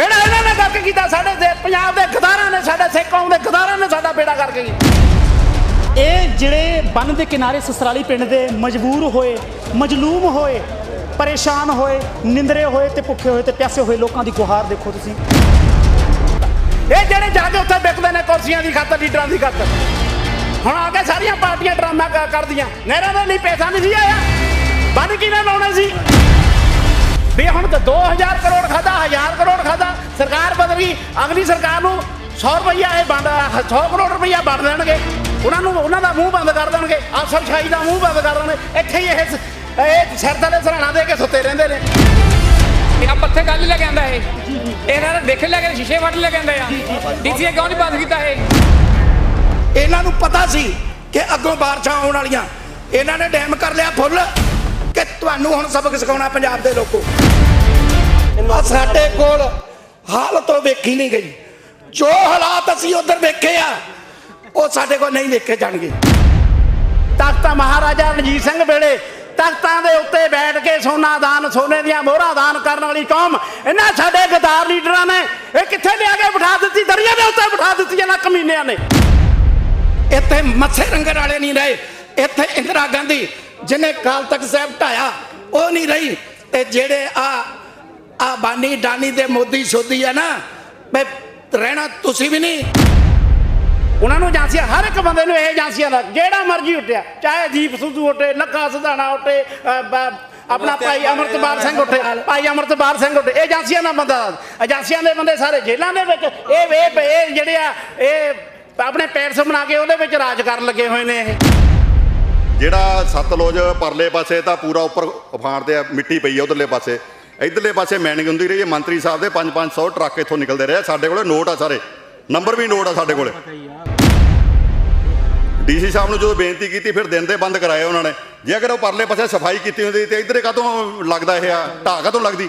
ਬੇੜਾ ਇਹਨਾਂ ਨੇ ਕਰਕੇ ਕੀਤਾ ਸਾਡੇ ਦੇ ਪੰਜਾਬ ਦੇ ਗਦਾਰਾਂ ਨੇ ਸਾਡੇ ਸਿੱਖ ਕੌਮ ਦੇ ਗਦਾਰਾਂ ਨੇ ਸਾਡਾ ਬੇੜਾ ਕਰਕੇ ਕੀਤਾ। ਇਹ ਜਿਹੜੇ ਬੰਨ ਦੇ ਕਿਨਾਰੇ ਸਸਰਾਲੀ ਪਿੰਡ ਦੇ ਮਜਬੂਰ ਹੋਏ ਮਜਲੂਮ ਹੋਏ ਪਰੇਸ਼ਾਨ ਹੋਏ ਨਿੰਦਰੇ ਹੋਏ ਤੇ ਭੁੱਖੇ ਹੋਏ ਤੇ ਪਿਆਸੇ ਹੋਏ ਲੋਕਾਂ ਦੀ ਗੁਹਾਰ ਦੇਖੋ ਤੁਸੀਂ। ਇਹ ਜਿਹੜੇ ਜਾ ਕੇ ਉੱਥੇ ਵਿਕਦੇ ਨੇ ਕੁਰਸੀਆਂ ਦੀ ਖਾਤਰ ਲੀਡਰਾਂ ਦੀ ਖਾਤਰ। ਹੁਣ ਆ ਕੇ ਸਾਰੀਆਂ ਪਾਰਟੀਆਂ ਡਰਾਮਾ ਕਰਦੀਆਂ। ਨਹਿਰਾਂ ਦੇ ਲਈ ਪੈਸਾ ਨਹੀਂ ਸੀ ਆਇਆ। ਬੰਨ ਕਿਨੇ ਲਾਉਣਾ ਸੀ? ਵੀ ਹੁਣ ਤਾਂ 2000 ਕਰੋੜ ਖਾਦਾ 1000 ਕਰੋੜ ਖਾਦਾ ਸਰਕਾਰ ਬਦਲ ਗਈ ਅਗਲੀ ਸਰਕਾਰ ਨੂੰ 100 ਰੁਪਈਆ ਇਹ ਵੰਡ 100 ਕਰੋੜ ਰੁਪਈਆ ਵੰਡ ਦੇਣਗੇ। ਉਹਨਾਂ ਨੂੰ ਉਹਨਾਂ ਦਾ ਮੂੰਹ ਬੰਦ ਕਰ ਦੇਣਗੇ ਅਫਸਰ ਸ਼ਾਹੀ ਦਾ ਮੂੰਹ ਬੰਦ ਕਰ ਦੇਣਗੇ। ਇੱਥੇ ਹੀ ਇਹ ਇਹ ਸਿਰ ਥੱਲੇ ਸਰਾਣਾ ਦੇ ਕੇ ਸੁੱਤੇ ਰਹਿੰਦੇ ਨੇ। ਇਹ ਪੱਥੇ ਗੱਲ ਲੈ ਕੇ ਆਂਦਾ ਇਹ। ਇਹਨਾਂ ਨੇ ਦੇਖ ਲੈ ਕੇ ਸ਼ੀਸ਼ੇ ਵੱਟ ਲੈ ਕੇ ਆਂਦਾ ਆ। ਡੀਸੀ ਕਿਉਂ ਨਹੀਂ ਬੰਦ ਕੀਤਾ ਇਹ? ਇਹਨਾਂ ਨੂੰ ਪਤਾ ਸੀ ਕਿ ਅੱਗੋਂ ਬਾਰਿਸ਼ਾਂ ਆਉਣ ਵਾਲੀਆਂ। ਇਹਨਾਂ ਨੇ ਡੈਮ ਕਰ ਲਿਆ ਫੁੱਲ ਕਿ ਤੁਹਾਨੂੰ ਹੁਣ ਸਬਕ ਸਿਖਾਉਣਾ ਪੰਜਾਬ ਦੇ ਲੋਕੋ। ਆ ਸਾਡੇ ਕੋਲ ਹਾਲਤ ਉਹ ਵੇਖੀ ਨਹੀਂ ਗਈ। ਜੋ ਹਾਲਾਤ ਅਸੀਂ ਉਧਰ ਵੇਖੇ ਆ ਉਹ ਸਾਡੇ ਕੋਲ ਨਹੀਂ ਵੇਖੇ ਜਾਣਗੇ। ਤਖਤ ਮਹਾਰਾਜਾ ਰਣਜੀਤ ਸਿੰਘ ਵੇਲੇ ਤਖਤਾਂ ਦੇ ਉੱਤੇ ਬੈਠ ਕੇ ਸੋਨਾ ਦਾਨ ਸੋਨੇ ਦੀਆਂ ਮੋਹਰਾਂ ਦਾਨ ਕਰਨ ਵਾਲੀ ਕੌਮ ਇਹਨਾਂ ਸਾਡੇ ਗਦਾਰ ਲੀਡਰਾਂ ਨੇ ਇਹ ਕਿੱਥੇ ਲਿਆ ਕੇ ਬਿਠਾ ਦਿੱਤੀ? ਦਰਿਆ ਦੇ ਉੱਤੇ ਬਿਠਾ ਦਿੱਤੀ ਇਹਨਾਂ ਕਮੀਨਿਆਂ ਨੇ। ਇੱਥੇ ਮੱਥੇ ਰੰਗਣ ਵਾਲੇ ਨਹੀਂ ਰਹੇ। ਇੱਥੇ ਇੰਦਰਾ ਗਾਂਧੀ ਜਿਹਨੇ ਕਾਲ ਤੱਕ ਸਾਹਿਬ ਢਾਇਆ ਉਹ ਨਹੀਂ ਰਹੀ। ਤੇ ਜਿਹੜੇ ਆ ਆ ਬਾਨੀ ਡਾਨੀ ਦੇ ਮੋਦੀ ਸ਼ੋਦੀ ਆ ਨਾ ਬਈ ਰਹਿਣਾ ਤੁਸੀਂ ਵੀ ਨਹੀਂ। ਉਹਨਾਂ ਨੂੰ ਏਜੰਸੀਆਂ ਹਰ ਇੱਕ ਬੰਦੇ ਨੂੰ ਇਹ ਏਜੰਸੀਆਂ ਦਾ ਜਿਹੜਾ ਮਰਜ਼ੀ ਉੱਠਿਆ ਚਾਹੇ ਦੀਪ ਸਿੱਧੂ ਉੱਠੇ ਲੱਖਾ ਸਿਧਾਣਾ ਬ- ਆਪਣਾ ਭਾਈ ਅਮਰਤਪਾਲ ਸਿੰਘ ਉੱਠੇ ਭਾਈ ਅਮਰਤਪਾਲ ਸਿੰਘ ਉੱਠੇ ਇਹ ਏਜੰਸੀਆਂ ਦਾ ਬੰਦਾ ਏਜੰਸੀਆਂ ਦੇ ਬੰਦੇ ਸਾਰੇ ਜੇਲ੍ਹਾਂ ਦੇ ਵਿੱਚ ਇਹ ਇਹ ਇਹ ਜਿਹੜੇ ਆ ਇਹ ਆਪਣੇ ਪੈਰਸ ਬਣਾ ਕੇ ਉਹਦੇ ਵਿੱਚ ਰਾਜ ਕਰਨ ਲੱਗੇ ਹੋਏ ਨੇ ਇਹ। ਜਿਹੜਾ ਸਤਲੁਜ ਪਰਲੇ ਪਾਸੇ ਤਾਂ ਪੂਰਾ ਉੱਪਰ ਉਫਾਨ ਤੇ ਆ, ਮਿੱਟੀ ਪਈ ਆ ਉਧਰਲੇ ਪਾਸੇ। ਇਧਰਲੇ ਪਾਸੇ ਮੈਨਿੰਗ ਹੁੰਦੀ ਰਹੀ ਹੈ। ਮੰਤਰੀ ਸਾਹਿਬ ਦੇ 5-500 ਟਰੱਕ ਇੱਥੋਂ ਨਿਕਲਦੇ ਰਹੇ। ਸਾਡੇ ਕੋਲੇ ਨੋਟ ਆ ਸਾਰੇ। ਨੰਬਰ ਵੀ ਨੋਟ ਆ ਸਾਡੇ ਕੋਲੇ। ਡੀਸੀ ਸਾਹਿਬ ਨੂੰ ਜਦੋਂ ਬੇਨਤੀ ਕੀਤੀ ਫਿਰ ਦਿਨ ਦੇ ਬੰਦ ਕਰਾਏ ਉਹਨਾਂ ਨੇ। ਜੇ ਅਗਰ ਉਹ ਪਰਲੇ ਪਾਸੇ ਸਫ਼ਾਈ ਕੀਤੀ ਹੁੰਦੀ ਤੇ ਇਧਰੇ ਕਾਹਤੋਂ ਲੱਗਦਾ ਇਹ ਆ? ਢਾਹ ਕਾਹਤੋਂ ਲੱਗਦੀ?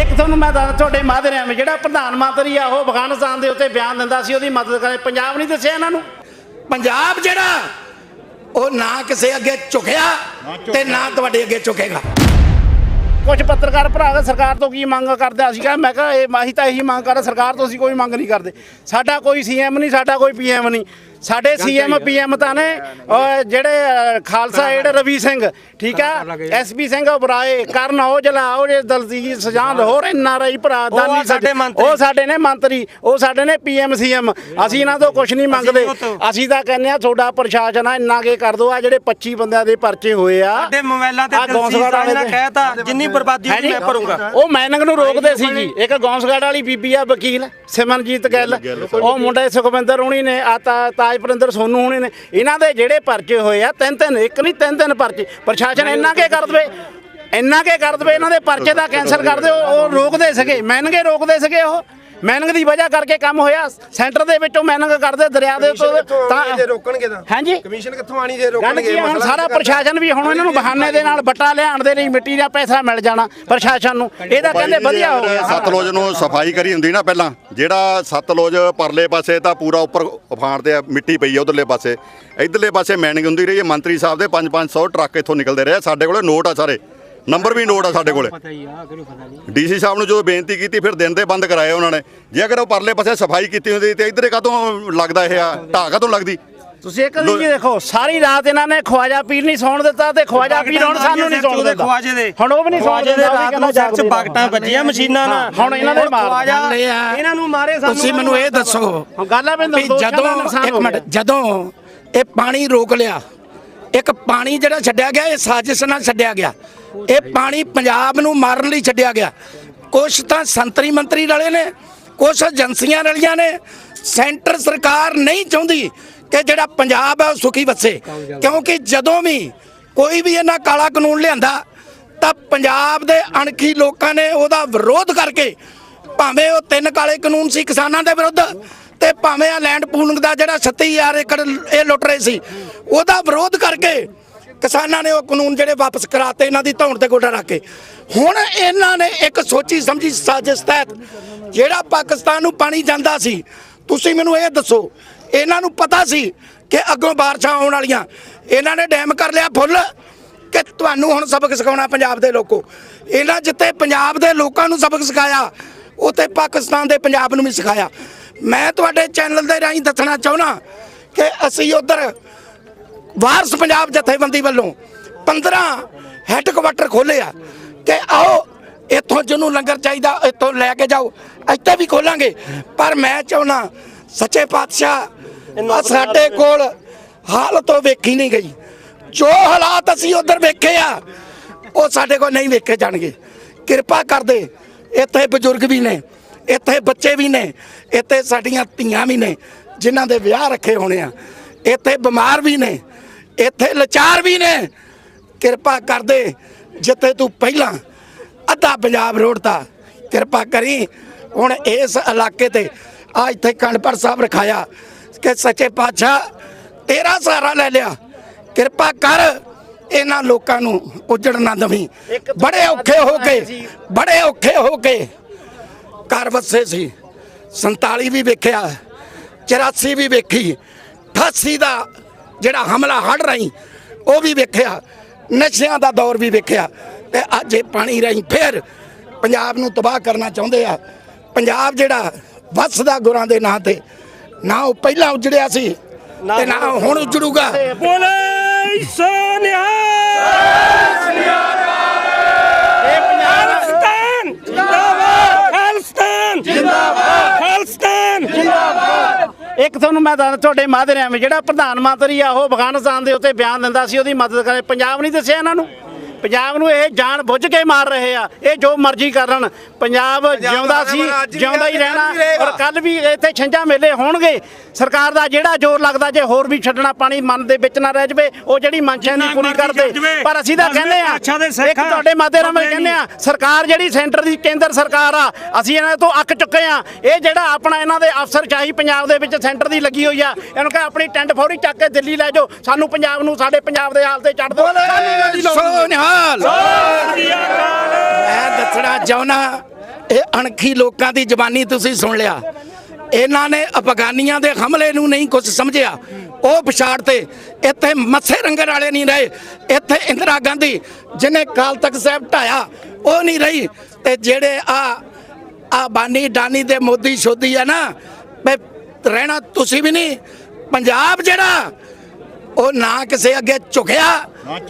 ਇੱਕ ਤੁਹਾਨੂੰ ਮੈਂ ਦੱਸ ਤੁਹਾਡੇ ਮਾਧਰਿਆਂ ਵਿੱਚ ਜਿਹੜਾ ਪ੍ਰਧਾਨ ਮੰਤਰੀ ਆ ਉਹ ਅਫਗਾਨਿਸਤਾਨ ਦੇ ਉੱਤੇ ਬਿਆਨ ਦਿੰਦਾ ਸੀ ਉਹਦੀ ਮਦਦ ਕਰੇ। ਪੰਜਾਬ ਨਹੀਂ ਦੱਸਿਆ ਇਹਨਾਂ ਨੂੰ? ਪੰਜਾਬ ਜਿਹੜਾ ਉਹ ਨਾ ਕਿਸੇ ਅੱਗੇ ਝੁਕਿਆ ਤੇ ਨਾ ਤੁਹਾਡੇ ਅੱਗੇ ਝੁਕੇਗਾ। ਕੁਝ ਪੱਤਰਕਾਰ ਭਰਾ ਸਰਕਾਰ ਤੋਂ ਕੀ ਮੰਗ ਕਰਦੇ ਅਸੀਂ ਕਿਹਾ, ਮੈਂ ਕਿਹਾ, ਇਹ ਮਾਹੀ ਤਾਂ ਇਹੀ ਮੰਗ ਕਰ ਸਰਕਾਰ ਤੋਂ ਅਸੀਂ ਕੋਈ ਮੰਗ ਨਹੀਂ ਕਰਦੇ। ਸਾਡਾ ਕੋਈ ਸੀਐਮ ਨਹੀਂ, ਸਾਡਾ ਕੋਈ ਪੀਐਮ ਨਹੀਂ। ਸਾਡੇ ਸੀਐਮ ਪੀਐਮ ਤਾਂ ਨੇ ਜਿਹੜੇ ਖਾਲਸਾ ਏਡ ਰਵੀ ਸਿੰਘ ਠੀਕ ਆ? ਐਸਪੀ ਸਿੰਘ ਉਬਰਾਏ ਕਰਨ ਔਜਲਾ ਉਹ ਜੇ ਦਲਜੀਤ ਸਜਾਨ ਹੋਰ ਐਨਆਰਆਈ ਭਰਾ ਦਾਨੀ ਸਾਡੇ ਉਹ ਸਾਡੇ ਨੇ ਮੰਤਰੀ ਉਹ ਸਾਡੇ ਨੇ ਪੀਐਮ ਸੀਐਮ ਅਸੀਂ ਇਹਨਾਂ ਤੋਂ ਕੁਝ ਨਹੀਂ ਮੰਗਦੇ। ਅਸੀਂ ਤਾਂ ਕਹਿੰਦੇ ਆ ਤੁਹਾਡਾ ਪ੍ਰਸ਼ਾਸਨ ਆ ਇੰਨਾ ਕੇ ਕਰ ਦੋ। ਆ ਜਿਹੜੇ 25 ਬੰਦਿਆਂ ਦੇ ਪਰਚੇ ਹੋਏ ਆ ਸਾਡੇ ਮੋਬਾਈਲਾਂ ਤੇ ਨੇ ਵਾਲੇ ਤੇ- ਕਹਿਤਾ ਜਿੰਨੀ ਬਰਬਾਦੀ ਹੋਈ ਮੈਂ ਭਰੂੰਗਾ। ਉਹ ਮੈਨਿੰਗ ਨੂੰ ਰੋਕਦੇ ਸੀ ਜੀ। ਇੱਕ ਗੌਂਸਗੜ ਵਾਲੀ ਬੀਬੀ ਆ ਵਕੀਲ ਸਿਮਰਨਜੀਤ ਗਿੱਲ। ਉਹ ਮੁੰਡੇ ਸੁਖਵਿੰਦਰ ਹੁਣੀ ਨੇ ਆ ਤਾ- ਤਾਜਪਰਿੰਦਰ ਸੋਨੂ ਹੁਣੀ ਨੇ। ਇਹਨਾਂ ਦੇ ਜਿਹੜੇ ਪਰਚੇ ਹੋਏ ਆ ਤਿੰਨ ਤਿੰਨ ਇੱਕ ਨਹੀਂ ਤਿੰਨ ਤਿੰਨ ਪਰਚੇ। ਪ੍ਰਸ਼ਾਸਨ ਇੰਨਾ ਕੇ ਕਰ ਦਵੇ ਇੰਨਾ ਕੇ ਕਰ ਦਵੇ ਇਹਨਾਂ ਦੇ ਪਰਚੇ ਦਾ ਕੈਂਸਲ ਕਰ ਦਿਓ ਉਹ ਰੋਕਦੇ ਸੀਗੇ ਮੈਨਗੇ ਰੋਕਦੇ ਸੀਗੇ ਉਹ। ਮੈਨਿੰਗ ਦੀ ਵਜ੍ਹਾ ਕਰਕੇ ਕੰਮ ਹੋਇਆ। ਸੈਂਟਰ ਦੇ ਵਿੱਚੋਂ ਮੈਨਿੰਗ ਕਰਦੇ ਦਰਿਆ ਦੇ ਉੱਤੋਂ ਜੇ ਰੋਕਣਗੇ ਤਾਂ? ਹਾਂਜੀ। ਕਮਿਸ਼ਨ ਕਿੱਥੋਂ ਆਣੀ ਜੇ ਗੱਲ ਰੋਕਣਗੇ ਹੁਣ ਸਾਰਾ ਪ੍ਰਸ਼ਾਸਨ ਵੀ ਹੁਣ ਇਹਨਾਂ ਨੂੰ ਬਹਾਨੇ ਦੇ ਨਾਲ ਬੱਟਾ ਲਿਆਉਣ ਦੇ ਲਈ ਮਿੱਟੀ ਦਾ ਪੈਸਾ ਮਿਲ ਜਾਣਾ ਪ੍ਰਸ਼ਾਸਨ ਨੂੰ। ਇਹ ਤਾਂ ਕਹਿੰਦੇ ਵਧੀਆ ਹੋ ਗਿਆ। ਸਤਲੁਜ ਨੂੰ ਸਫ਼ਾਈ ਕਰੀ ਹੁੰਦੀ ਨਾ ਪਹਿਲਾਂ ਜਿਹੜਾ ਸਤਲੁਜ ਪਰਲੇ ਪਾਸੇ ਤਾਂ ਪੂਰਾ ਉੱਪਰ ਉਫਾਨ ਤੇ ਆ, ਮਿੱਟੀ ਪਈ ਆ ਉਧਰਲੇ ਪਾਸੇ। ਇਧਰਲੇ ਪਾਸੇ ਮੈਨਿੰਗ ਹੁੰਦੀ ਰਹੀ ਹੈ। ਮੰਤਰੀ ਸਾਹਿਬ ਦੇ 5-500 ਟਰੱਕ ਇੱਥੋਂ ਨਿਕਲਦੇ ਰਹੇ। ਸਾਡੇ ਕੋਲੇ ਨੋਟ ਆ ਸਾਰੇ। ਨੰਬਰ ਵੀ ਨੋਟ ਆ ਸਾਡੇ ਕੋਲੇ। ਡੀਸੀ ਸਾਹਿਬ ਨੂੰ ਜਦੋਂ ਬੇਨਤੀ ਕੀਤੀ ਫਿਰ ਦਿਨ ਦੇ ਬੰਦ ਕਰਾਏ ਉਹਨਾਂ ਨੇ। ਜੇ ਅਗਰ ਉਹ ਪਰਲੇ ਪਾਸੇ ਸਫ਼ਾਈ ਕੀਤੀ ਹੁੰਦੀ ਤੇ ਇਧਰੇ ਕਾਹਤੋਂ ਲੱਗਦਾ ਇਹ ਆ? ਢਾਹ ਕਾਹਤੋਂ ਲੱਗਦੀ? ਤੁਸੀਂ ਇੱਕ ਵੀ ਦੇਖੋ ਸਾਰੀ ਰਾਤ ਇਹਨਾਂ ਨੇ ਖਵਾਜਾ ਪੀਰ ਨਹੀਂ ਸੌਣ ਦਿੱਤਾ ਤੇ ਖਵਾਜਾ ਪੀਰ ਹੁਣ ਸਾਨੂੰ ਨਹੀਂ ਸੌਣ ਦਿੰਦਾ ਖਵਾਜੇ ਦੇ। ਹੁਣ ਉਹ ਵੀ ਨਹੀਂ ਸੌਣ ਖਵਾਜੇ ਦੇ ਦਿੰਦਾ, ਰਾਤ ਨੂੰ ਸਿਰ 'ਚ ਬਾਗਟਾਂ ਵੱਜੀਆਂ ਮਸ਼ੀਨਾਂ ਨਾਲ। ਹੁਣ ਇਹਨਾਂ ਦੇ ਮਾਰ ਇਹਨਾਂ ਨੂੰ ਮਾਰੇ ਸਾਨੂੰ ਤੁਸੀਂ ਮੈਨੂੰ ਇਹ ਦੱਸੋ ਹੁਣ ਗੱਲ ਆ ਵੀ ਜਦੋਂ ਇੱਕ ਹੋ ਮਿੰਟ। ਜਦੋਂ ਇਹ ਪਾਣੀ ਰੋਕ ਲਿਆ ਇੱਕ ਪਾਣੀ ਜਿਹੜਾ ਛੱਡਿਆ ਗਿਆ ਇਹ ਸਾਜ਼ਿਸ਼ ਨਾਲ ਛੱਡਿਆ ਗਿਆ। ਇਹ ਪਾਣੀ ਪੰਜਾਬ ਨੂੰ ਮਾਰਨ ਲਈ ਛੱਡਿਆ ਗਿਆ। ਕੁਛ ਤਾਂ ਸੰਤਰੀ ਮੰਤਰੀ ਰਲੇ ਨੇ, ਕੁਛ ਏਜੰਸੀਆਂ ਰਲੀਆਂ ਨੇ। ਸੈਂਟਰ ਸਰਕਾਰ ਨਹੀਂ ਚਾਹੁੰਦੀ ਕਿ ਜਿਹੜਾ ਪੰਜਾਬ ਹੈ ਉਹ ਸੁਖੀ ਵਸੇ। ਕਿਉਂਕਿ ਜਦੋਂ ਵੀ ਕੋਈ ਵੀ ਇਹਨਾਂ ਕਾਲਾ ਕਾਨੂੰਨ ਲਿਆਂਦਾ, ਤਾਂ ਪੰਜਾਬ ਦੇ ਅਣਖੀ ਲੋਕਾਂ ਨੇ ਉਹਦਾ ਵਿਰੋਧ ਕਰਕੇ, ਭਾਵੇਂ ਉਹ ਤਿੰਨ ਕਾਲੇ ਕਾਨੂੰਨ ਸੀ ਕਿਸਾਨਾਂ ਦੇ ਵਿਰੁੱਧ, ਤੇ ਭਾਵੇਂ ਆ ਲੈਂਡ ਪੂਲਿੰਗ ਦਾ ਜਿਹੜਾ 37000 ਏਕੜ ਇਹ ਲੁੱਟ ਰਹੇ ਸੀ, ਉਹਦਾ ਵਿਰੋਧ ਕਰਕੇ ਕਿਸਾਨਾਂ ਨੇ ਉਹ ਕਾਨੂੰਨ ਜਿਹੜੇ ਵਾਪਸ ਕਰਾਤੇ, ਇਹਨਾਂ ਦੀ ਧੌਣ ਤੇ ਗੋਡਾ ਰੱਖ ਕੇ। ਹੁਣ ਇਹਨਾਂ ਨੇ ਇੱਕ ਸੋਚੀ ਸਮਝੀ ਸਾਜ਼ਿਸ਼ ਤਹਿਤ ਜਿਹੜਾ ਪਾਕਿਸਤਾਨ ਨੂੰ ਪਾਣੀ ਜਾਂਦਾ ਸੀ, ਤੁਸੀਂ ਮੈਨੂੰ ਇਹ ਦੱਸੋ, ਇਹਨਾਂ ਨੂੰ ਪਤਾ ਸੀ ਕਿ ਅੱਗੋਂ ਬਾਰਿਸ਼ਾਂ ਆਉਣ ਵਾਲੀਆਂ। ਇਹਨਾਂ ਨੇ ਡੈਮ ਕਰ ਲਿਆ ਫੁੱਲ ਕਿ ਤੁਹਾਨੂੰ ਹੁਣ ਸਬਕ ਸਿਖਾਉਣਾ ਪੰਜਾਬ ਦੇ ਲੋਕੋ। ਇਹਨਾਂ ਜਿੱਤੇ ਪੰਜਾਬ ਦੇ ਲੋਕਾਂ ਨੂੰ ਸਬਕ ਸਿਖਾਇਆ ਉਤੇ ਪਾਕਿਸਤਾਨ ਦੇ ਪੰਜਾਬ ਨੂੰ ਵੀ ਸਿਖਾਇਆ। ਮੈਂ ਤੁਹਾਡੇ ਚੈਨਲ ਦੇ ਰਾਹੀਂ ਦੱਸਣਾ ਚਾਹੁੰਦਾ ਕਿ ਅਸੀਂ ਉਧਰ ਵਾਰਸ ਪੰਜਾਬ ਜਥੇਬੰਦੀ ਵੱਲੋਂ 15 ਹੈੱਡਕੁਆਟਰ ਖੋਲੇ ਆ। ਕਿ ਆਓ ਇੱਥੋਂ ਜਿਹਨੂੰ ਲੰਗਰ ਚਾਹੀਦਾ ਇੱਥੋਂ ਲੈ ਕੇ ਜਾਓ। ਇੱਥੇ ਵੀ ਖੋਲਾਂਗੇ। ਪਰ ਮੈਂ ਚਾਹੁੰਦਾ ਸੱਚੇ ਪਾਤਸ਼ਾਹ ਸਾਡੇ ਕੋਲ ਹਾਲ ਤੋਂ ਵੇਖੀ ਨਹੀਂ ਗਈ। ਜੋ ਹਾਲਾਤ ਅਸੀਂ ਉਧਰ ਵੇਖੇ ਆ ਉਹ ਸਾਡੇ ਕੋਲ ਨਹੀਂ ਵੇਖੇ ਜਾਣਗੇ। ਕਿਰਪਾ ਕਰਦੇ ਇੱਥੇ ਬਜ਼ੁਰਗ ਵੀ ਨੇ ਇੱਥੇ ਬੱਚੇ ਵੀ ਨੇ ਇੱਥੇ ਸਾਡੀਆਂ ਧੀਆਂ ਵੀ ਨੇ ਜਿਨ੍ਹਾਂ ਦੇ ਵਿਆਹ ਰੱਖੇ ਹੋਣੇ ਆ। ਇੱਥੇ ਬਿਮਾਰ ਵੀ ਨੇ ਇੱਥੇ ਲਾਚਾਰ ਵੀ ਨੇ। ਕਿਰਪਾ ਕਰਦੇ ਜਿੱਥੇ ਤੂੰ ਪਹਿਲਾਂ ਅੱਧਾ ਪੰਜਾਬ ਰੋੜਤਾ। ਕਿਰਪਾ ਕਰੀ ਹੁਣ ਇਸ ਇਲਾਕੇ ਤੇ ਆ ਇੱਥੇ ਕਣਪਰ ਸਾਹਿਬ ਰਖਾਇਆ ਕਿ ਸੱਚੇ ਪਾਤਸ਼ਾਹ ਤੇਰਾ ਸਹਾਰਾ ਲੈ ਲਿਆ। ਕਿਰਪਾ ਕਰ ਇਹਨਾਂ ਲੋਕਾਂ ਨੂੰ ਉਜੜ ਨਾ ਦਵੀਂ। ਬੜੇ ਔਖੇ ਹੋ ਕੇ ਬੜੇ ਔਖੇ ਹੋ ਕੇ ਘਰ ਵਸੇ ਸੀ 47 ਵੀ ਵੇਖਿਆ 84 ਵੀ ਵੇਖੀ 88 ਦਾ ਜਿਹੜਾ ਹਮਲਾ ਹੜ ਰਹੀ ਉਹ ਵੀ ਵੇਖਿਆ ਨਸ਼ਿਆਂ ਦਾ ਦੌਰ ਵੀ ਵੇਖਿਆ ਤੇ ਅੱਜ ਇਹ ਪਾਣੀ ਰਹੀ ਫੇਰ ਪੰਜਾਬ ਨੂੰ ਤਬਾਹ ਕਰਨਾ ਚਾਹੁੰਦੇ ਆ। ਪੰਜਾਬ ਜਿਹੜਾ ਵਸਦਾ ਗੁਰਾਂ ਦੇ ਨਾਂ ਤੇ ਨਾ ਉਹ ਪਹਿਲਾਂ ਉਜੜਿਆ ਸੀ ਤੇ ਨਾ ਹੁਣ ਉਜੜੂਗਾ। ਬੋਲੇ ਸੋਨਿਆ। ਇਹ ਪੰਜਾਬ ਖਾਲਸਤਾਨ ਜਿੰਦਾਬਾਦ। ਖਾਲਸਤਾਨ ਜਿੰਦਾਬਾਦ। ਖਾਲਸਤਾਨ ਇੱਕ ਤੁਹਾਨੂੰ ਮੈਂ ਦੱਸ ਤੁਹਾਡੇ ਮਾਧਿਅਮ ਜਿਹੜਾ ਪ੍ਰਧਾਨ ਮੰਤਰੀ ਆ, ਉਹ ਅਫਗਾਨਿਸਤਾਨ ਦੇ ਉੱਤੇ ਬਿਆਨ ਦਿੰਦਾ ਸੀ, ਉਹਦੀ ਮਦਦ ਕਰੇ। ਪੰਜਾਬ ਨਹੀਂ ਦੱਸਿਆ ਇਹਨਾਂ ਨੂੰ। ਪੰਜਾਬ ਨੂੰ ਇਹ ਜਾਣ ਬੁੱਝ ਕੇ ਮਾਰ ਰਹੇ ਆ ਇਹ ਜੋ ਮਰਜ਼ੀ ਕਰਨ। ਪੰਜਾਬ ਜਿਉਂਦਾ ਸੀ ਜਿਉਂਦਾ ਹੀ ਰਹਿਣਾ। ਔਰ ਕੱਲ ਵੀ ਇੱਥੇ ਛੰਝਾਂ ਮੇਲੇ ਹੋਣਗੇ। ਸਰਕਾਰ ਦਾ ਜਿਹੜਾ ਜ਼ੋਰ ਲੱਗਦਾ ਜੇ ਹੋਰ ਵੀ ਛੱਡਣਾ ਪਾਣੀ ਮਨ ਦੇ ਵਿੱਚ ਨਾ ਰਹਿ ਜਵੇ ਉਹ ਜਿਹੜੀ ਮਨਸ਼ਾ ਨਹੀਂ ਪੂਰੀ ਕਰਦੇ। ਪਰ ਅਸੀਂ ਤਾਂ ਕਹਿੰਦੇ ਆ ਇੱਕ। ਤੁਹਾਡੇ ਮਾਧਿਅਮ ਬਾਬੇ ਕਹਿੰਦੇ ਆ ਸਰਕਾਰ ਜਿਹੜੀ ਸੈਂਟਰ ਦੀ ਕੇਂਦਰ ਸਰਕਾਰ ਆ ਅਸੀਂ ਇਹਨਾਂ ਤੋਂ ਅੱਕ ਚੁੱਕੇ ਆ ਇਹ ਜਿਹੜਾ ਆਪਣਾ ਇਹਨਾਂ ਦੇ ਅਫਸਰਸ਼ਾਹੀ ਪੰਜਾਬ ਦੇ ਵਿੱਚ ਸੈਂਟਰ ਦੀ ਲੱਗੀ ਹੋਈ ਆ ਇਹਨੂੰ ਕਹ ਆਪਣੀ ਟੈਂਟ ਫੌੜੀ ਚੱਕ ਕੇ ਦਿੱਲੀ ਲੈ ਜਾਓ ਸਾਨੂੰ ਪੰਜਾਬ ਨੂੰ ਸਾਡੇ ਪੰਜਾਬ ਦੇ ਹਾਲ ਤੇ ਛੱਡ ਦਿਓ। ਸਾਨੂੰ ਸੋਨਿਹਾਲ ਮੈਂ ਦੱਸਣਾ ਚਾਹੁੰਦਾ ਇਹ ਅਣਖੀ ਲੋਕਾਂ ਦੀ ਜ਼ਬਾਨੀ ਤੁਸੀਂ ਸੁਣ ਲਿਆ। ਇਹਨਾਂ ਨੇ ਅਫਗਾਨੀਆਂ ਦੇ ਹਮਲੇ ਨੂੰ ਨਹੀਂ ਕੁਝ ਸਮਝਿਆ। ਉਹ ਪਛਾੜ ਤੇ ਇੱਥੇ ਮੱਥੇ ਰੰਗਣ ਵਾਲੇ ਨਹੀਂ ਰਹੇ। ਇੱਥੇ ਇੰਦਰਾ ਗਾਂਧੀ ਜਿਹਨੇ ਕਾਲ ਤੱਕ ਸਾਹਿਬ ਢਾਇਆ ਉਹ ਨਹੀਂ ਰਹੀ। ਤੇ ਜਿਹੜੇ ਆ ਆ ਬਾਨੀ ਡਾਨੀ ਦੇ ਮੋਦੀ ਸ਼ੋਦੀ ਆ ਨਾ ਰਹਿਣਾ ਤੁਸੀਂ ਵੀ ਨਹੀਂ। ਪੰਜਾਬ ਜਿਹੜਾ ਉਹ ਨਾ ਕਿਸੇ ਅੱਗੇ ਝੁਕਿਆ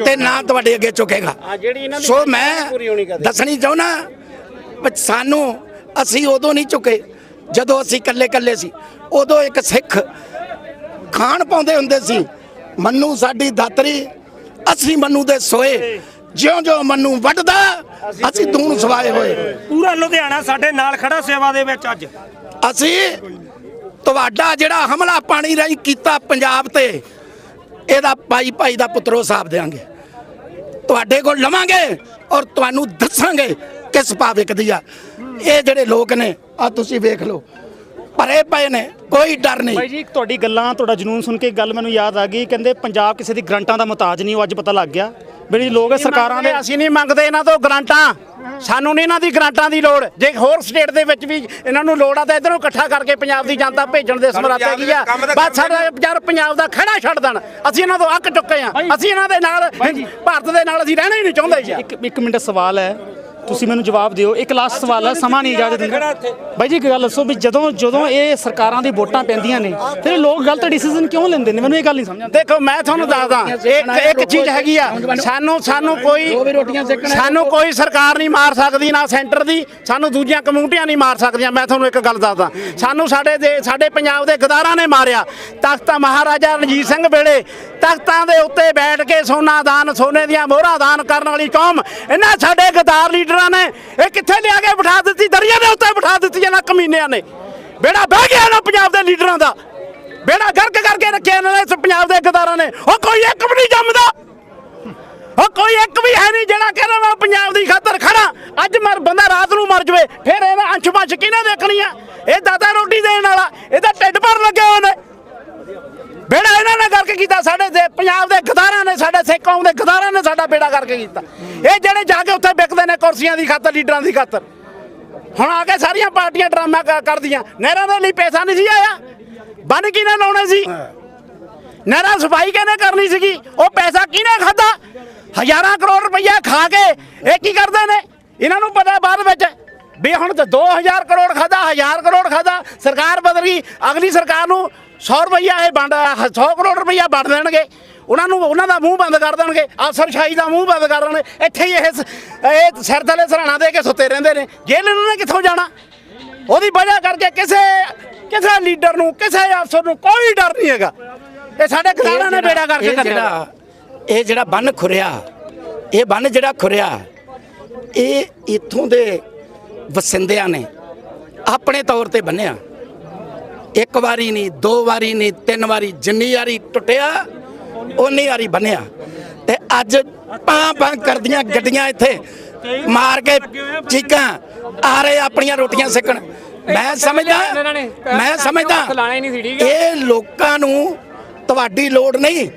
ਤੇ ਨਾ ਤੁਹਾਡੇ ਅੱਗੇ ਝੁਕੇਗਾ। ਆ ਜਿਹੜੀ ਇਹਨਾਂ ਦੀ ਸੋ ਪੂਰੀ ਮੈਂ ਹੋਣੀ ਕਦੇ। ਦੱਸਣੀ ਚਾਹੁੰਦਾ ਸਾਨੂੰ ਅਸੀਂ ਉਦੋਂ ਨਹੀਂ ਝੁਕੇ ਜਦੋਂ ਅਸੀਂ ਇਕੱਲੇ ਇਕੱਲੇ ਸੀ। ਉਦੋਂ ਇੱਕ ਸਿੱਖ ਖਾਣ ਪਾਉਂਦੇ ਹੁੰਦੇ ਸੀ ਮੰਨੂ ਸਾਡੀ ਦਾਤਰੀ ਅਸੀਂ ਮੰਨੂ ਦੇ ਸੋਏ। ਜਿਉਂ ਜਿਉਂ ਮੰਨੂ ਵੱਢਦਾ ਅਸੀਂ ਦੂਣ ਸਵਾਏ ਹੋਏ। ਪੂਰਾ ਲੁਧਿਆਣਾ ਸਾਡੇ ਨਾਲ ਖੜਾ ਸੇਵਾ ਦੇ ਵਿੱਚ ਅੱਜ। ਅਸੀਂ ਤੁਹਾਡਾ ਜਿਹੜਾ ਹਮਲਾ ਪਾਣੀ ਰਾਹੀਂ ਕੀਤਾ ਪੰਜਾਬ ਤੇ ਇਹਦਾ ਭਾਈ ਭਾਈ ਦਾ ਪੁੱਤਰੋ ਸਾਹਬ ਦੇਾਂਗੇ ਤੁਹਾਡੇ ਕੋਲ ਲਵਾਂਗੇ ਔਰ ਤੁਹਾਨੂੰ ਦੱਸਾਂਗੇ ਕਿਸ ਭਾਅ ਵਿਕਦੀ ਆ। ਇਹ ਜਿਹੜੇ ਲੋਕ ਨੇ ਆ ਤੁਸੀਂ ਵੇਖ ਲਓ। ਭਰੇ ਪਏ ਨੇ ਕੋਈ ਡਰ ਨਹੀਂ। ਬਾਈ ਜੀ ਤੁਹਾਡੀ ਗੱਲਾਂ ਤੁਹਾਡਾ ਜਨੂਨ ਸੁਣ ਕੇ ਗੱਲ ਮੈਨੂੰ ਯਾਦ ਆ ਗਈ। ਕਹਿੰਦੇ ਪੰਜਾਬ ਕਿਸੇ ਦੀ ਗਰੰਟਾਂ ਦਾ ਮੁਤਾਜ ਨਹੀਂ ਉਹ ਅੱਜ ਪਤਾ ਲੱਗ ਗਿਆ। ਬੜੀ ਲੋਕ ਸਰਕਾਰਾਂ ਦੇ ਅਸੀਂ ਨਹੀਂ ਮੰਗਦੇ ਇਹਨਾਂ ਤੋਂ ਗਰਾਂਟਾਂ। ਸਾਨੂੰ ਨਹੀਂ ਇਹਨਾਂ ਦੀ ਗਰਾਂਟਾਂ ਦੀ ਲੋੜ। ਜੇ ਹੋਰ ਸਟੇਟ ਦੇ ਵਿੱਚ ਵੀ ਇਹਨਾਂ ਨੂੰ ਲੋੜ ਆ ਤਾਂ ਇਧਰੋਂ ਇਕੱਠਾ ਕਰਕੇ ਪੰਜਾਬ ਦੀ ਜਨਤਾ ਭੇਜਣ ਦੇ ਸਮਰੱਥ ਹੈਗੀ ਆ। ਬਸ ਸਾਡਾ ਯਾਰ ਪੰਜਾਬ ਦਾ ਖੜਾ ਛੱਡ ਦੇਣ। ਅਸੀਂ ਇਹਨਾਂ ਤੋਂ ਅੱਕ ਚੁੱਕੇ ਆ। ਅਸੀਂ ਇਹਨਾਂ ਦੇ ਨਾਲ ਭਾਰਤ ਦੇ ਨਾਲ ਅਸੀਂ ਰਹਿਣਾ ਹੀ ਨਹੀਂ ਚਾਹੁੰਦੇ ਜੀ। ਇੱਕ ਇੱਕ ਮਿੰਟ ਸਵਾਲ ਹੈ। ਤੁਸੀਂ ਮੈਨੂੰ ਜਵਾਬ ਦਿਓ। ਇੱਕ ਲਾਸਟ ਸਵਾਲ ਹੈ ਸਮਾਂ ਨਹੀਂ ਇਜਾਜ਼ਤ ਦਿੰਦਾ। ਬਾਈ ਜੀ ਇੱਕ ਗੱਲ ਦੱਸੋ ਵੀ ਜਦੋਂ ਜਦੋਂ ਇਹ ਸਰਕਾਰਾਂ ਦੀ ਵੋਟਾਂ ਪੈਂਦੀਆਂ ਨੇ ਫਿਰ ਇਹ ਲੋਕ ਗਲਤ ਡਿਸੀਜਨ ਕਿਉਂ ਲੈਂਦੇ ਨੇ? ਮੈਨੂੰ ਇਹ ਗੱਲ ਨਹੀਂ ਸਮਝ ਆਉਂਦੀ। ਦੇਖੋ ਮੈਂ ਤੁਹਾਨੂੰ ਦੱਸਦਾ ਇੱਕ ਇੱਕ ਚੀਜ਼ ਹੈਗੀ ਆ ਸਾਨੂੰ ਸਾਨੂੰ ਕੋਈ ਸਾਨੂੰ ਕੋਈ ਸਰਕਾਰ ਨਹੀਂ ਮਾਰ ਸਕਦੀ ਨਾ ਸੈਂਟਰ ਦੀ ਸਾਨੂੰ ਦੂਜੀਆਂ ਕਮਿਊਨਿਟੀਆਂ ਨਹੀਂ ਮਾਰ ਸਕਦੀਆਂ। ਮੈਂ ਤੁਹਾਨੂੰ ਇੱਕ ਗੱਲ ਦੱਸਦਾ ਸਾਨੂੰ ਸਾਡੇ ਦੇ ਸਾਡੇ ਪੰਜਾਬ ਦੇ ਗਦਾਰਾਂ ਨੇ ਮਾਰਿਆ। ਤਖਤ ਮਹਾਰਾਜਾ ਰਣਜੀਤ ਸਿੰਘ ਵੇਲੇ ਤਖਤਾਂ ਦੇ ਉੱਤੇ ਬੈਠ ਕੇ ਸੋਨਾ ਦਾਨ, ਸੋਨੇ ਦੀਆਂ ਮੋਹਰਾਂ ਦਾਨ ਕਰਨ ਵਾਲੀ ਕੌਮ, ਇਹਨਾਂ ਸਾਡੇ ਗਦਾਰ ਲੀਡਰਾਂ ਨੇ ਇਹ ਕਿੱਥੇ ਲਿਆ ਕੇ ਬਿਠਾ ਦਿੱਤੀ? ਦਰਿਆ ਦੇ ਉੱਤੇ ਬਿਠਾ ਦਿੱਤੀ ਇਹਨਾਂ ਕਮੀਨਿਆਂ ਨੇ। ਬੇੜਾ ਬਹਿ ਗਿਆ ਨਾ ਪੰਜਾਬ ਦੇ ਲੀਡਰਾਂ ਦਾ। ਬੇੜਾ ਗਰਕ ਕਰਕੇ ਰੱਖਿਆ ਇਹਨਾਂ ਨੇ ਇਸ ਪੰਜਾਬ ਦੇ ਗਦਾਰਾਂ ਨੇ। ਉਹ ਕੋਈ ਇੱਕ ਵੀ ਨਹੀਂ ਜੰਮਦਾ। ਉਹ ਕੋਈ ਇੱਕ ਵੀ ਹੈ ਨਹੀਂ ਜਿਹੜਾ ਕਹਿੰਦਾ ਮੈਂ ਪੰਜਾਬ ਦੀ ਖਾਤਰ ਖੜਾ ਅੱਜ ਮਰ ਬੰਦਾ ਰਾਤ ਨੂੰ ਮਰ ਜਵੇ, ਫਿਰ ਇਹਦਾ ਅੰਸ਼ ਬੰਸ਼ ਕਿਹਨੇ ਦੇਖਣੀ ਆ? ਇਹ ਦਾਦਾ ਰੋਟੀ ਦੇਣ ਵਾਲਾ, ਇਹਦਾ ਢਿੱਡ ਭਰ ਲੱਗੇ ਹੋਏ ਨੇ ਬੇੜਾ ਇਹਨਾਂ ਨੇ ਕਰਕੇ ਕੀਤਾ ਸਾਡੇ ਦੇ ਪੰਜਾਬ ਦੇ ਗਦਾਰਾਂ ਨੇ ਸਾਡੇ ਸਿੱਖ ਕੌਮ ਦੇ ਗਦਾਰਾਂ ਨੇ ਸਾਡਾ ਬੇੜਾ ਕਰਕੇ ਕੀਤਾ। ਇਹ ਜਿਹੜੇ ਜਾ ਕੇ ਉੱਥੇ ਵਿਕਦੇ ਨੇ ਕੁਰਸੀਆਂ ਦੀ ਖਾਤਰ ਲੀਡਰਾਂ ਦੀ ਖਾਤਰ। ਹੁਣ ਆ ਕੇ ਸਾਰੀਆਂ ਪਾਰਟੀਆਂ ਡਰਾਮਾ ਕਰਦੀਆਂ। ਨਹਿਰਾਂ ਦੇ ਲਈ ਪੈਸਾ ਨਹੀਂ ਸੀ ਆਇਆ। ਬੰਨ ਕਿਹਨੇ ਲਾਉਣੇ ਸੀ? ਨਹਿਰਾਂ ਸਫ਼ਾਈ ਕਿਹਨੇ ਕਰਨੀ ਸੀਗੀ? ਉਹ ਪੈਸਾ ਕਿਹਨੇ ਖਾਦਾ ਹਜ਼ਾਰਾਂ ਕਰੋੜ ਰੁਪਈਆ ਖਾ ਕੇ ਇਹ ਕੀ ਕਰਦੇ ਨੇ? ਇਹਨਾਂ ਨੂੰ ਪਤਾ ਬਾਅਦ ਵਿੱਚ ਵੀ ਹੁਣ ਤਾਂ 2000 ਕਰੋੜ ਖਾਦਾ 1000 ਕਰੋੜ ਖਾਦਾ ਸਰਕਾਰ ਬਦਲ ਗਈ। ਅਗਲੀ ਸਰਕਾਰ ਨੂੰ 100 ਰੁਪਈਆ ਇਹ ਵੰਡ 100 ਕਰੋੜ ਰੁਪਈਆ ਵੰਡ ਦੇਣਗੇ। ਉਹਨਾਂ ਨੂੰ ਉਹਨਾਂ ਦਾ ਮੂੰਹ ਬੰਦ ਕਰ ਦੇਣਗੇ। ਅਫਸਰਸ਼ਾਹੀ ਦਾ ਮੂੰਹ ਬੰਦ ਕਰ ਦੇਣਗੇ। ਇੱਥੇ ਹੀ ਇਹ ਸ- ਇਹ ਸਿਰ ਥੱਲੇ ਸਰਾਣਾ ਦੇ ਕੇ ਸੁੱਤੇ ਰਹਿੰਦੇ ਨੇ। ਜੇਲ੍ਹ ਇਹਨਾਂ ਨੇ ਕਿੱਥੋਂ ਜਾਣਾ? ਉਹਦੀ ਵਜ੍ਹਾ ਕਰਕੇ ਕਿਸੇ ਕਿਸੇ ਲੀਡਰ ਨੂੰ ਕਿਸੇ ਅਫਸਰ ਨੂੰ ਕੋਈ ਡਰ ਨਹੀਂ ਹੈਗਾ। ਇਹ ਸਾਡੇ ਕਿਸਾਨਾਂ ਨੇ ਬੇੜਾ ਕਰਕੇ ਇਹ ਕੱਢਿਆ ਜਿਹੜਾ ਇਹ ਜਿਹੜਾ ਬੰਨ ਖੁਰਿਆ ਇਹ ਬੰਨ ਜਿਹੜਾ ਖੁਰਿਆ ਇਹ ਇੱਥੋਂ ਦੇ ਵਸਿੰਦਿਆਂ ਨੇ ਆਪਣੇ ਤੌਰ ਤੇ ਬੰਨਿਆ। ਇੱਕ ਵਾਰੀ ਨਹੀਂ, ਦੋ ਵਾਰੀ ਨਹੀਂ, ਤਿੰਨ ਵਾਰੀ ਜਿੰਨੀ ਵਾਰੀ ਟੁੱਟਿਆ ਉਨੀ ਵਾਰੀ ਬੰਨਿਆ। ਤੇ ਅੱਜ ਪਾਂ ਪਾਂ ਕਰਦੀਆਂ ਗੱਡੀਆਂ ਇੱਥੇ, ਮਾਰ ਕੇ ਚੀਕਾਂ, ਆ ਰਹੇ ਆਪਣੀਆਂ ਰੋਟੀਆਂ ਸਿੱਕਣ। ਮੈਂ ਸਮਝਦਾ ਮੈਂ ਸਮਝਦਾ, ਇਹ ਲੋਕਾਂ ਨੂੰ ਤੁਹਾਡੀ ਲੋੜ ਨਹੀਂ।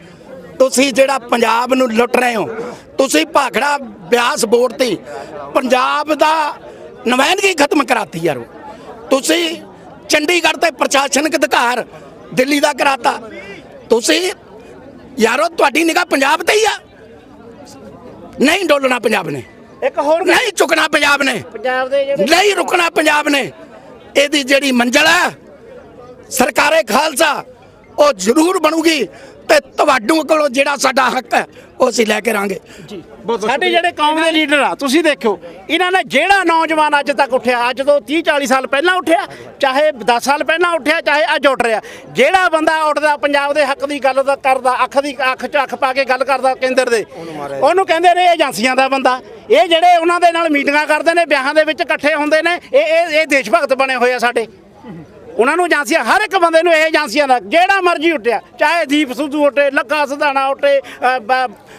ਤੁਸੀਂ ਜਿਹੜਾ ਪੰਜਾਬ ਨੂੰ ਲੁੱਟ ਰਹੇ ਹੋ, ਤੁਸੀਂ ਭਾਖੜਾ ਬਿਆਸ ਬੋਰਡ ਤੇ ਪੰਜਾਬ ਦਾ ਨੁਮਾਇੰਦਗੀ ਖਤਮ ਕਰਾਤੀ ਯਾਰੋ ਤੁਸੀਂ ਚੰਡੀਗੜ੍ਹ ਤੇ ਪ੍ਰਸ਼ਾਸਨਿਕ ਅਧਿਕਾਰ ਦਿੱਲੀ ਦਾ ਕਰਾਤਾ। ਤੁਸੀਂ ਯਾਰੋ ਤੁਹਾਡੀ ਨਿਗਾਹ ਪੰਜਾਬ ਤੇ ਹੀ ਆ। ਨਹੀਂ ਡੋਲਣਾ ਪੰਜਾਬ ਨੇ। ਇੱਕ ਹੋਰ ਨਹੀਂ ਝੁਕਣਾ ਪੰਜਾਬ ਨੇ। ਪੰਜਾਬ ਦੇ ਜਿਹੜੇ ਨਹੀਂ ਰੁਕਣਾ ਪੰਜਾਬ ਨੇ। ਇਹਦੀ ਜਿਹੜੀ ਮੰਜ਼ਲ ਹੈ ਸਰਕਾਰੇ ਖਾਲਸਾ ਉਹ ਜ਼ਰੂਰ ਬਣੂਗੀ। ਤੇ ਤੁਹਾਡੂ ਕੋਲੋਂ ਜਿਹੜਾ ਸਾਡਾ ਹੱਕ ਹੈ ਉਹ ਅਸੀਂ ਲੈ ਕੇ ਰਾਂਗੇ। ਸਾਡੇ ਜਿਹੜੇ ਕੌਮ ਦੇ ਲੀਡਰ ਆ ਤੁਸੀਂ ਦੇਖੋ ਇਹਨਾਂ ਨੇ ਜਿਹੜਾ ਨੌਜਵਾਨ ਅੱਜ ਤੱਕ ਉੱਠਿਆ ਅੱਜ ਤੋਂ 30 40 ਸਾਲ ਪਹਿਲਾਂ ਉੱਠਿਆ ਚਾਹੇ 10 ਸਾਲ ਪਹਿਲਾਂ ਉੱਠਿਆ ਚਾਹੇ ਅੱਜ ਉੱਠ ਰਿਹਾ। ਜਿਹੜਾ ਬੰਦਾ ਉੱਠਦਾ ਪੰਜਾਬ ਦੇ ਹੱਕ ਦੀ ਗੱਲ ਦਾ ਕਰਦਾ ਅੱਖ ਦੀ ਅੱਖ 'ਚ ਅੱਖ ਪਾ ਕੇ ਗੱਲ ਕਰਦਾ ਕੇਂਦਰ ਦੇ ਉਹਨੂੰ ਕਹਿੰਦੇ ਨੇ ਏਜੰਸੀਆਂ ਦਾ ਬੰਦਾ। ਇਹ ਜਿਹੜੇ ਉਹਨਾਂ ਦੇ ਨਾਲ ਮੀਟਿੰਗਾਂ ਕਰਦੇ ਨੇ ਵਿਆਹਾਂ ਦੇ ਵਿੱਚ ਇਕੱਠੇ ਹੁੰਦੇ ਨੇ ਇਹ ਇਹ ਇਹ ਦੇਸ਼ ਭਗਤ ਬਣੇ ਹੋਏ ਆ ਸਾਡੇ। ਉਹਨਾਂ ਨੂੰ ਏਜੰਸੀਆਂ ਹਰ ਇੱਕ ਬੰਦੇ ਨੂੰ ਇਹ ਏਜੰਸੀਆਂ ਦਾ ਜਿਹੜਾ ਮਰਜ਼ੀ ਉੱਠਿਆ ਚਾਹੇ ਦੀਪ ਸਿੱਧੂ ਉੱਠੇ ਲੱਗਾ ਸਧਾਣਾ ਉੱਠੇ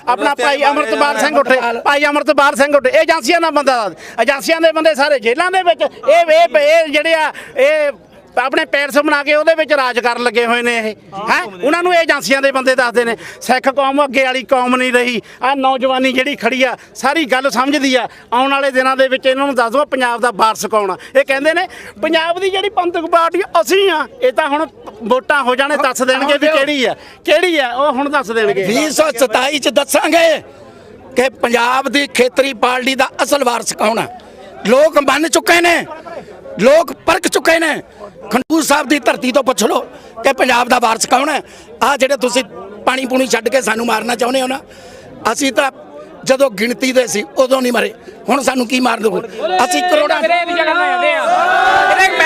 ਆਪਣਾ ਭਾਈ ਅਮਰਤਪਾਲ ਸਿੰਘ ਉੱਠੇ ਭਾਈ ਅਮਰਤਪਾਲ ਸਿੰਘ ਉੱਠੇ ਏਜੰਸੀਆਂ ਦਾ ਬੰਦਾ ਏਜੰਸੀਆਂ ਦੇ। ਬੰਦੇ ਸਾਰੇ ਜੇਲ੍ਹਾਂ ਦੇ ਵਿੱਚ ਇਹ ਇਹ ਇਹ ਜਿਹੜੇ ਆ ਇਹ ਆਪਣੇ ਪੈਰਸ ਬਣਾ ਕੇ ਉਹਦੇ ਵਿੱਚ ਰਾਜ ਕਰਨ ਲੱਗੇ ਹੋਏ ਨੇ ਇਹ। ਹੈ ਉਹਨਾਂ ਨੂੰ ਇਹ ਏਜੰਸੀਆਂ ਦੇ ਬੰਦੇ ਦੱਸਦੇ ਨੇ। ਸਿੱਖ ਕੌਮ ਅੱਗੇ ਵਾਲੀ ਕੌਮ ਨਹੀਂ ਰਹੀ। ਆ ਨੌਜਵਾਨੀ ਜਿਹੜੀ ਖੜੀ ਆ ਸਾਰੀ ਗੱਲ ਸਮਝਦੀ ਆ। ਆਉਣ ਵਾਲੇ ਦਿਨਾਂ ਦੇ ਵਿੱਚ ਇਹਨਾਂ ਨੂੰ ਦੱਸ ਦਿਓ ਪੰਜਾਬ ਦਾ ਵਾਰਸ ਕੌਣ ਆ। ਇਹ ਕਹਿੰਦੇ ਨੇ ਪੰਜਾਬ ਦੀ ਜਿਹੜੀ ਪੰਥਕ ਪਾਰਟੀ ਅਸੀਂ ਆ। ਇਹ ਤਾਂ ਹੁਣ ਵੋਟਾਂ ਹੋ ਜਾਣੇ ਦੱਸ ਦੇਣਗੇ ਵੀ ਕਿਹੜੀ ਆ। ਕਿਹੜੀ ਆ? ਉਹ ਹੁਣ ਦੱਸ ਦੇਣਗੇ। 2027 ਚ ਦੱਸਾਂਗੇ ਕਿ ਪੰਜਾਬ ਦੀ ਖੇਤਰੀ ਪਾਰਟੀ ਦਾ ਅਸਲ ਵਾਰਸ ਕੌਣ ਹੈ ਲੋਕ ਮੰਨ ਚੁੱਕੇ ਨੇ ਲੋਕ ਪਰਖ ਚੁੱਕੇ ਨੇ। ਖੰਡੂਰ ਸਾਹਿਬ ਦੀ ਧਰਤੀ ਤੋਂ ਪੁੱਛ ਲਓ ਕਿ ਪੰਜਾਬ ਦਾ ਵਾਰਸ ਕੌਣ ਹੈ? ਆ ਜਿਹੜੇ ਤੁਸੀਂ ਪਾਣੀ ਪੂਣੀ ਛੱਡ ਕੇ ਸਾਨੂੰ ਮਾਰਨਾ ਚਾਹੁੰਦੇ ਹੋ ਨਾ, ਅਸੀਂ ਤਾਂ ਜਦੋਂ ਗਿਣਤੀ ਦੇ ਸੀ ਉਦੋਂ ਨਹੀਂ ਮਰੇ, ਹੁਣ ਸਾਨੂੰ ਕੀ ਮਾਰ ਦੋ ਅਸੀਂ ਕਰੋੜਾਂ ਵੀਰੇ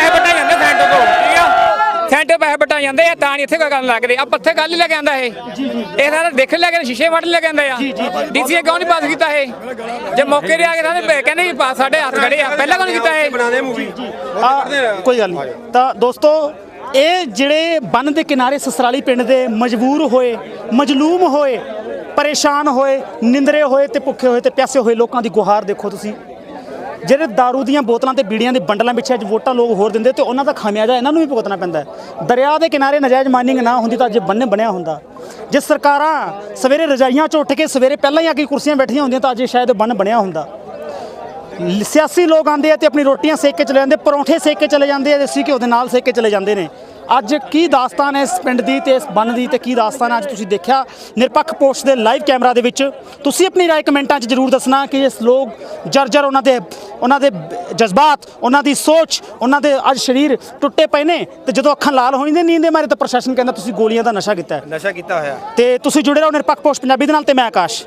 ਬਟਾ ਜਾਂਦੇ ਸੈਂਟਰ ਤੋਂ, ਠੀਕ ਆ? ਸੈਂਟਰ ਪੈਸੇ ਬਟਾ ਜਾਂਦੇ ਆ ਤਾਂ ਨਹੀਂ ਇੱਥੇ ਕੋਈ ਗੱਲ ਲੱਗਦੀ। ਆ ਪੱਥੇ ਗੱਲ ਹੀ ਲੈ ਕੇ ਆਂਦਾ ਇਹ। ਇਹ ਸਾਰਾ ਦੇਖਣ ਲੈ ਕੇ ਸ਼ੀਸ਼ੇ ਵੱਢ ਲੈ ਕੇ ਆਂਦਾ ਆ। ਡੀਸੀਏ ਕਿਉਂ ਨਹੀਂ ਪਾਸ ਕੀਤਾ ਇਹ? ਜੇ ਮੌਕੇ ਤੇ ਆ ਕੇ ਸਾਰੇ ਕਹਿੰਦੇ ਪਾਸ ਸਾਡੇ ਹੱਥ ਖੜੇ ਆ। ਪਹਿਲਾਂ ਕਿਉਂ ਨਹੀਂ ਕੀਤਾ ਇਹ? ਮੂਵੀ ਕੋਈ ਗੱਲ ਨਹੀਂ। ਤਾਂ ਦੋਸਤੋ ਇਹ ਜਿਹੜੇ ਬੰਨ ਦੇ ਕਿਨਾਰੇ ਸਸਰਾਲੀ ਪਿੰਡ ਦੇ ਮਜਬੂਰ ਹੋਏ ਮਜਲੂਮ ਹੋਏ ਪਰੇਸ਼ਾਨ ਹੋਏ ਨਿੰਦਰੇ ਹੋਏ ਤੇ ਭੁੱਖੇ ਹੋਏ ਤੇ ਪਿਆਸੇ ਹੋਏ ਲੋਕਾਂ ਦੀ ਗੁਹਾਰ ਦੇਖੋ ਤੁਸੀਂ। ਜਿਹੜੇ दारू ਦੀਆਂ ਬੋਤਲਾਂ ਤੇ ਬੀੜੀਆਂ ਦੇ ਬੰਡਲਾਂ ਪਿੱਛੇ ਅੱਜ ਵੋਟਾਂ ਲੋਕ ਹੋਰ ਦਿੰਦੇ ਤੇ ਉਹਨਾਂ ਦਾ ਖਾਮਿਆਜਾ ਇਹਨਾਂ ਨੂੰ ਵੀ ਭੁਗਤਣਾ ਪੈਂਦਾ ਹੈ। ਦਰਿਆ ਦੇ ਕਿਨਾਰੇ ਨਜਾਇਜ਼ ਮਾਈਨਿੰਗ ਨਾ ਹੁੰਦੀ ਤਾਂ ਅੱਜ ਬੰਨੇ ਬਣਿਆ ਹੁੰਦਾ। ਜੇ ਸਰਕਾਰਾਂ ਸਵੇਰੇ ਰਜਾਈਆਂ 'ਚ ਉੱਠ ਕੇ ਸਵੇਰੇ ਪਹਿਲਾਂ ਹੀ ਆ ਕੇ ਕੁਰਸੀਆਂ ਬੈਠੀਆਂ ਹੁੰਦੀਆਂ ਤਾਂ ਅੱਜ ਸ਼ਾਇਦ ਬੰਨ ਬਣਿਆ ਹੁੰਦਾ। ਲ- ਸਿਆਸੀ ਲੋਕ ਆਉਂਦੇ ਆ ਤੇ ਆਪਣੀ ਰੋਟੀਆਂ ਸੇਕ ਕੇ ਚਲੇ ਜਾਂਦੇ, ਪਰੌਂਠੇ ਸੇਕ ਕੇ ਚਲੇ ਜਾਂਦੇ ਆ, ਦੇਸੀ ਘਿਓ ਦੇ ਨਾਲ ਸੇਕ ਕੇ ਚਲੇ ਜਾਂਦੇ ਨੇ। ਅੱਜ ਕੀ ਦਾਸਤਾਨ ਹੈ ਇਸ ਪਿੰਡ ਦੀ ਤੇ ਇਸ ਬੰਨ ਦੀ ਤੇ ਕੀ ਦਾਸਤਾਨ ਹੈ ਅੱਜ ਤੁਸੀਂ ਦੇਖਿਆ? ਨਿਰਪੱਖ ਪੋਸਟ ਦੇ ਲਾਈਵ ਕੈਮਰਾ ਦੇ ਵਿੱਚ। ਤੁਸੀਂ ਆਪਣੀ ਰਾਏ ਕਮੈਂਟਾਂ 'ਚ ਜਰੂਰ ਦੱਸਣਾ ਕਿ ਇਸ ਲੋਕ ਜਰਜਰ ਉਹਨਾਂ ਦੇ ਉਹਨਾਂ ਦੇ ਜਜ਼ਬਾਤ ਉਹਨਾਂ ਦੀ ਸੋਚ ਉਹਨਾਂ ਦੇ ਅੱਜ ਸਰੀਰ ਟੁੱਟੇ ਪਏ ਨੇ ਤੇ ਜਦੋਂ ਅੱਖਾਂ ਲਾਲ ਹੋ ਜਾਂਦੀਆਂ ਨੀਂਦ ਦੇ ਮਾਰੇ ਤਾਂ ਪ੍ਰਸ਼ਾਸਨ ਕਹਿੰਦਾ ਤੁਸੀਂ ਗੋਲੀਆਂ ਦਾ ਨਸ਼ਾ ਕੀਤਾ ਹੈ। ਨਸ਼ਾ ਕੀਤਾ ਹੋਇਆ। ਤੇ ਤੁਸੀਂ ਜੁੜੇ ਰਹੋ ਨਿਰਪੱਖ ਪੋਸਟ ਪੰਜਾਬੀ ਦੇ ਨਾਲ ਤੇ ਮੈਂ ਆਕਾਸ਼।